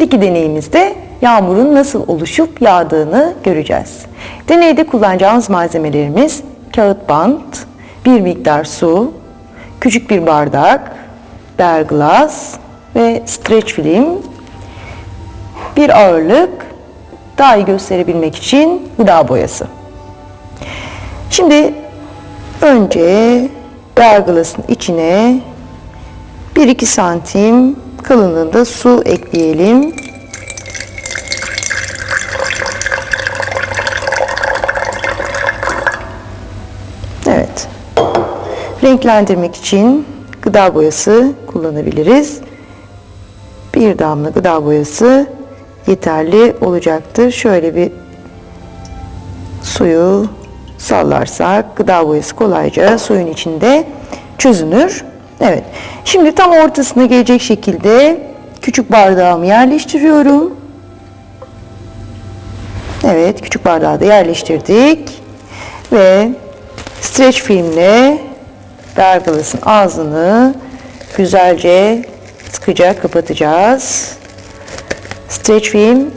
Şimdiki deneyimizde yağmurun nasıl oluşup yağdığını göreceğiz. Deneyde kullanacağımız malzemelerimiz kağıt bant, bir miktar su, küçük bir bardak, berglas ve streç film, bir ağırlık, daha iyi gösterebilmek için gıda boyası. Şimdi önce berglasın içine 1-2 santim kalınlığında su ekleyelim. Evet. Renklendirmek için gıda boyası kullanabiliriz. Bir damla gıda boyası yeterli olacaktır. Şöyle bir suyu sallarsak gıda boyası kolayca suyun içinde çözünür. Evet. Şimdi tam ortasına gelecek şekilde küçük bardağımı yerleştiriyorum. Evet, küçük bardağı da yerleştirdik. Ve streç filmle bergalasın ağzını güzelce sıkıca kapatacağız. Streç film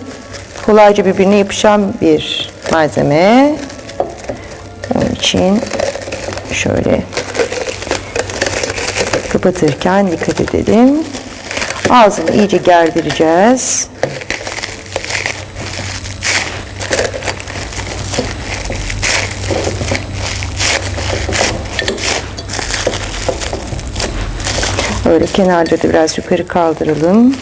kolayca birbirine yapışan bir malzeme. Onun için şöyle kapatırken dikkat edelim. Ağzını iyice gerdireceğiz. Böyle kenarda da biraz yukarı kaldıralım.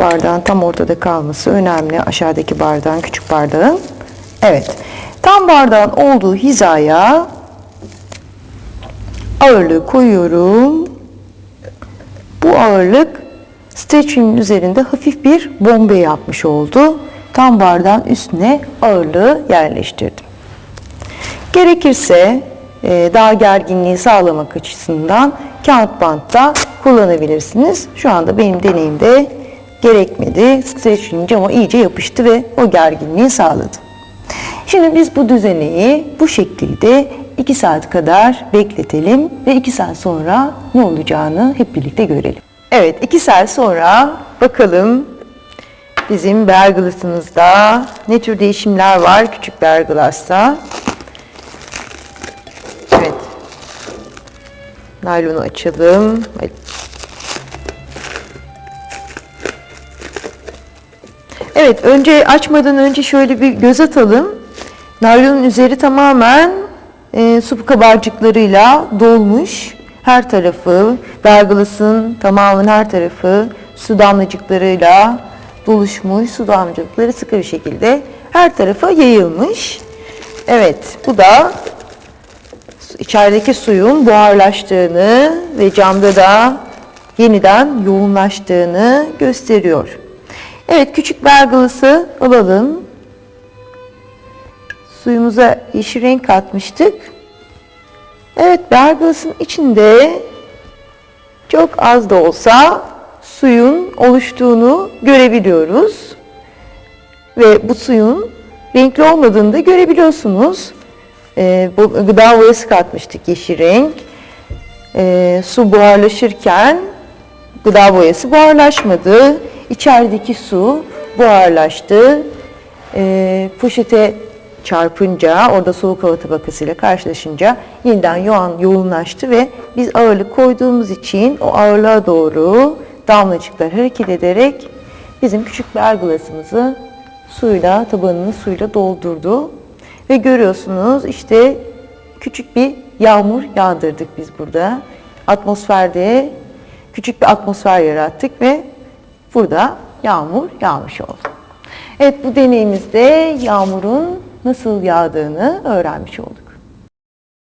Bardağın tam ortada kalması önemli. Aşağıdaki bardağın, küçük bardağın. Evet. Tam bardağın olduğu hizaya ağırlığı koyuyorum. Bu ağırlık streç filmin üzerinde hafif bir bombe yapmış oldu. Tam bardağın üstüne ağırlığı yerleştirdim. Gerekirse e, daha gerginliği sağlamak açısından kağıt bantta kullanabilirsiniz. Şu anda benim deneyimde gerekmedi. Streç film cama iyice yapıştı ve o gerginliği sağladı. Şimdi biz bu düzeneyi bu şekilde 2 saat kadar bekletelim ve 2 saat sonra ne olacağını hep birlikte görelim. Evet 2 saat sonra bakalım bizim berglasımızda ne tür değişimler var küçük berglasta. Evet. Naylonu açalım. Evet, önce açmadan önce şöyle bir göz atalım. Naylonun üzeri tamamen e, su kabarcıklarıyla dolmuş. Her tarafı, berglasın tamamen her tarafı su damlacıklarıyla doluşmuş. Su damlacıkları sıkı bir şekilde her tarafa yayılmış. Evet, bu da içerideki suyun buharlaştığını ve camda da yeniden yoğunlaştığını gösteriyor. Evet küçük bergalası alalım. Suyumuza yeşil renk katmıştık. Evet bergalasın içinde çok az da olsa suyun oluştuğunu görebiliyoruz. Ve bu suyun renkli olmadığını da görebiliyorsunuz. Ee, bu gıda boyası katmıştık yeşil renk. Ee, su buharlaşırken gıda boyası buharlaşmadı. İçerideki su buharlaştı. E, poşete çarpınca, orada soğuk hava tabakasıyla karşılaşınca yeniden yoğun, yoğunlaştı ve biz ağırlık koyduğumuz için o ağırlığa doğru damlacıklar hareket ederek bizim küçük bir ergulasımızı suyla, tabanını suyla doldurdu. Ve görüyorsunuz işte küçük bir yağmur yağdırdık biz burada. Atmosferde küçük bir atmosfer yarattık ve burada yağmur yağmış oldu. Evet bu deneyimizde yağmurun nasıl yağdığını öğrenmiş olduk.